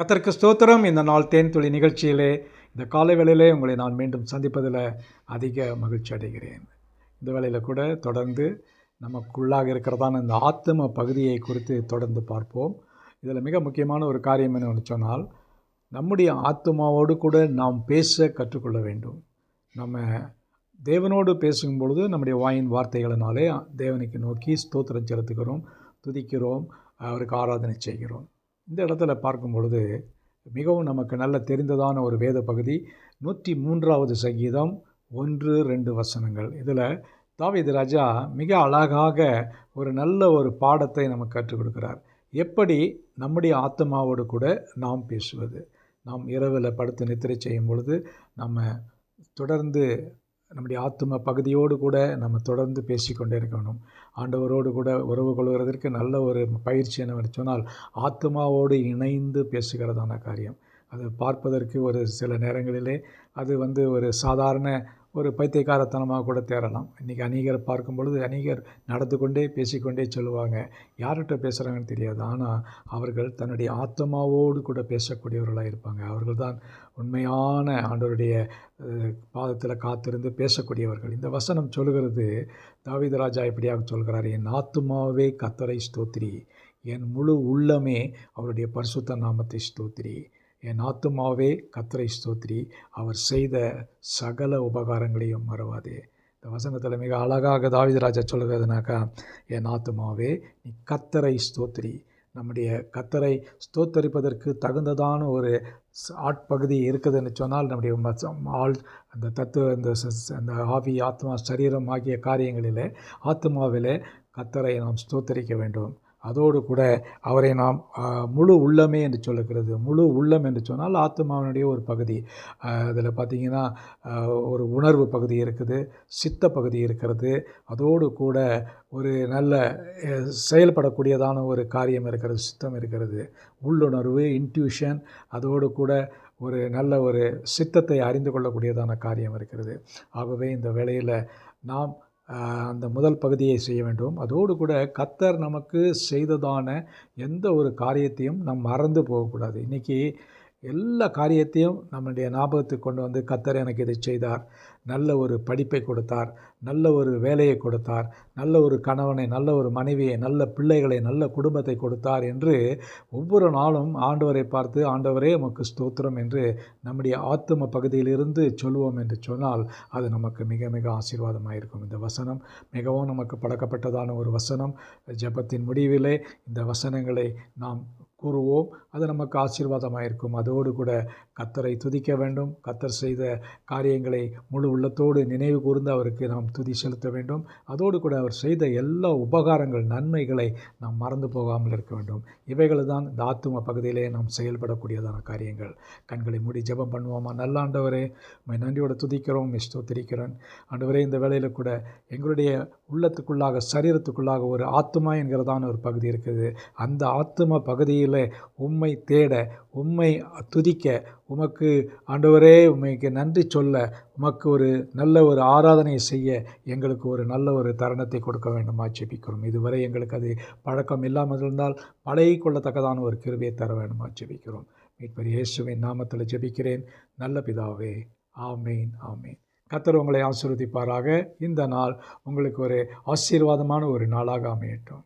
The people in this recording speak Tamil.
கத்தருக்கு ஸ்தோத்திரம். இந்த நாள் தேன் துளி நிகழ்ச்சியிலே இந்த காலை வேளையிலே உங்களை நான் மீண்டும் சந்திப்பதில் அதிக மகிழ்ச்சி அடைகிறேன். இந்த வேளையில் கூட தொடர்ந்து நமக்குள்ளாக இருக்கிறதான இந்த ஆத்தும பகுதியை குறித்து தொடர்ந்து பார்ப்போம். இதில் மிக முக்கியமான ஒரு காரியம் என்னென்னு சொன்னால் நம்முடைய ஆத்மாவோடு கூட நாம் பேச கற்றுக்கொள்ள வேண்டும். நம்ம தேவனோடு பேசும் பொழுது நம்முடைய வாயின் வார்த்தைகளினாலே தேவனுக்கு நோக்கி ஸ்தோத்திரம் செலுத்துகிறோம் துதிக்கிறோம் அவருக்கு ஆராதனை செய்கிறோம். இந்த இடத்துல பார்க்கும் பொழுது மிகவும் நமக்கு நல்ல தெரிந்ததான ஒரு வேத பகுதி நூற்றி மூன்றாவது சங்கீதம் ஒன்று ரெண்டு வசனங்கள். இதில் தாவீது ராஜா மிக அழகாக ஒரு நல்ல ஒரு பாடத்தை நமக்கு கற்றுக் கொடுக்கிறார். எப்படி? நம்முடைய ஆத்மாவோடு கூட நாம் பேசுவது. நாம் இரவில் படுத்து நித்திரை செய்யும் பொழுது நம்ம தொடர்ந்து நம்முடைய ஆத்ம பகுதியோடு கூட நம்ம தொடர்ந்து பேசிக்கொண்டே இருக்கணும். ஆண்டவரோடு கூட உறவு கொள்வதற்கு நல்ல ஒரு பயிற்சி என்னவென்று சொன்னால் ஆத்மாவோடு இணைந்து பேசுகிறதான காரியம். அது பார்ப்பதற்கு ஒரு சில நேரங்களிலே அது வந்து ஒரு சாதாரண ஒரு பைத்தியக்காரத்தனமாக கூட தேரலாம் இன்றைக்கி அநேகரை பார்க்கும் பொழுது அநேகர் நடந்து கொண்டே பேசிக்கொண்டே சொல்லுவாங்க. யார்கிட்ட பேசுகிறாங்கன்னு தெரியாது. ஆனால் அவர்கள் தன்னுடைய ஆத்மாவோடு கூட பேசக்கூடியவர்களாக இருப்பாங்க. அவர்கள் தான் உண்மையான ஆண்டவருடைய பாதத்தில் காத்திருந்து பேசக்கூடியவர்கள். இந்த வசனம் சொல்கிறது தாவித ராஜா இப்படியாக சொல்கிறார் என் ஆத்மாவே கத்தரை ஸ்தோத்திரி. என் முழு உள்ளமே அவருடைய பரிசுத்த நாமத்தை ஸ்தோத்திரி. என் ஆத்துமாவே கத்தரை ஸ்தோத்திரி. அவர் செய்த சகல உபகாரங்களையும் மறவாதே. இந்த வசனத்தில் மிக அழகாக தாவிதராஜா சொல்கிறதுனாக்கா என் ஆத்துமாவே நீ கத்தரை ஸ்தோத்திரி. நம்முடைய கத்தரை ஸ்தோத்தரிப்பதற்கு தகுந்ததான ஒரு ஆட்பகுதி இருக்குதுன்னு சொன்னால் நம்முடைய ஆள் அந்த தத்துவ இந்த அந்த ஆவி ஆத்மா சரீரம் ஆகிய காரியங்களில் ஆத்மாவிலே கத்தரை நாம் ஸ்தோத்தரிக்க வேண்டும். அதோடு கூட அவரை நாம் முழு உள்ளமே என்று சொல்லுகிறது முழு உள்ளம் என்று சொன்னால் ஆத்மாவினுடைய ஒரு பகுதி. அதில் பார்த்திங்கன்னா ஒரு உணர்வு பகுதி இருக்குது சித்த பகுதி இருக்கிறது. அதோடு கூட ஒரு நல்ல செயல்படக்கூடியதான ஒரு காரியம் இருக்கிறது சித்தம் இருக்கிறது. உள்ளுணர்வு இன்ட்யூஷன் அதோடு கூட ஒரு நல்ல ஒரு சித்தத்தை அறிந்து கொள்ளக்கூடியதான காரியம் இருக்கிறது. ஆகவே இந்த வேளையில் நாம் அந்த முதல் பகுதியை செய்ய வேண்டும். அதோடு கூட கத்தர் நமக்கு செய்ததான எந்த ஒரு காரியத்தையும் நம் மறந்து போகக்கூடாது. இன்றைக்கி எல்லா காரியத்தையும் நம்முடைய ஞாபகத்துக்கு கொண்டு வந்து கத்தர் எனக்கு இதை செய்தார். நல்ல ஒரு படிப்பை கொடுத்தார். நல்ல ஒரு வேலையை கொடுத்தார். நல்ல ஒரு கணவனை நல்ல ஒரு மனைவியை நல்ல பிள்ளைகளை நல்ல குடும்பத்தை கொடுத்தார் என்று ஒவ்வொரு நாளும் ஆண்டவரை பார்த்து ஆண்டவரே நமக்கு ஸ்தோத்திரம் என்று நம்முடைய ஆத்தும பகுதியிலிருந்து சொல்வோம் என்று சொன்னால் அது நமக்கு மிக மிக ஆசீர்வாதமாக இருக்கும் இந்த வசனம் மிகவும் நமக்கு பழக்கப்பட்டதான ஒரு வசனம். ஜபத்தின் முடிவிலே இந்த வசனங்களை நாம் கூறுவோம். அது நமக்கு ஆசீர்வாதமாக இருக்கும் அதோடு கூட கத்தரை துதிக்க வேண்டும். கத்தர் செய்த காரியங்களை முழு உள்ளத்தோடு நினைவு கூர்ந்து அவருக்கு நாம் துதி செலுத்த வேண்டும். அதோடு கூட அவர் செய்த எல்லா உபகாரங்கள் நன்மைகளை நாம் மறந்து போகாமல் இருக்க வேண்டும். இவைகள் தான் இந்த ஆத்தும பகுதியிலே நாம் செயல்படக்கூடியதான காரியங்கள். கண்களை மூடி ஜெபம் பண்ணுவோமா? நல்ல ஆண்டவரே மை நன்றியோட துதிக்கிறோம் ஸ்தோத்திரிக்கிறேன். ஆண்டவரே இந்த வேலையில் கூட எங்களுடைய உள்ளத்துக்குள்ளாக சரீரத்துக்குள்ளாக ஒரு ஆத்மா என்கிறதான ஒரு பகுதி இருக்குது. அந்த ஆத்தும பகுதியில் உண்மை தேட உண்மை துதிக்க உமக்கு ஆண்டவரே உமைக்கு நன்றி சொல்ல உமக்கு ஒரு நல்ல ஒரு ஆராதனை செய்ய எங்களுக்கு ஒரு நல்ல ஒரு தருணத்தை கொடுக்க வேண்டுமா ஜெபிக்கிறோம். இதுவரை எங்களுக்கு அது பழக்கம் இல்லாமல் இருந்தால் பழகி கொள்ளத்தக்கதான ஒரு கிருவியை தர வேண்டுமா ஜெபிக்கிறோம். மீட்பர் இயேசுவின் நாமத்தில் ஜெபிக்கிறேன். நல்ல பிதாவே ஆமேன் ஆமேன். கத்தர் உங்களை ஆசிர்வதிப்பாராக. இந்த நாள் உங்களுக்கு ஒரு ஆசீர்வாதமான ஒரு நாளாக அமையட்டும்.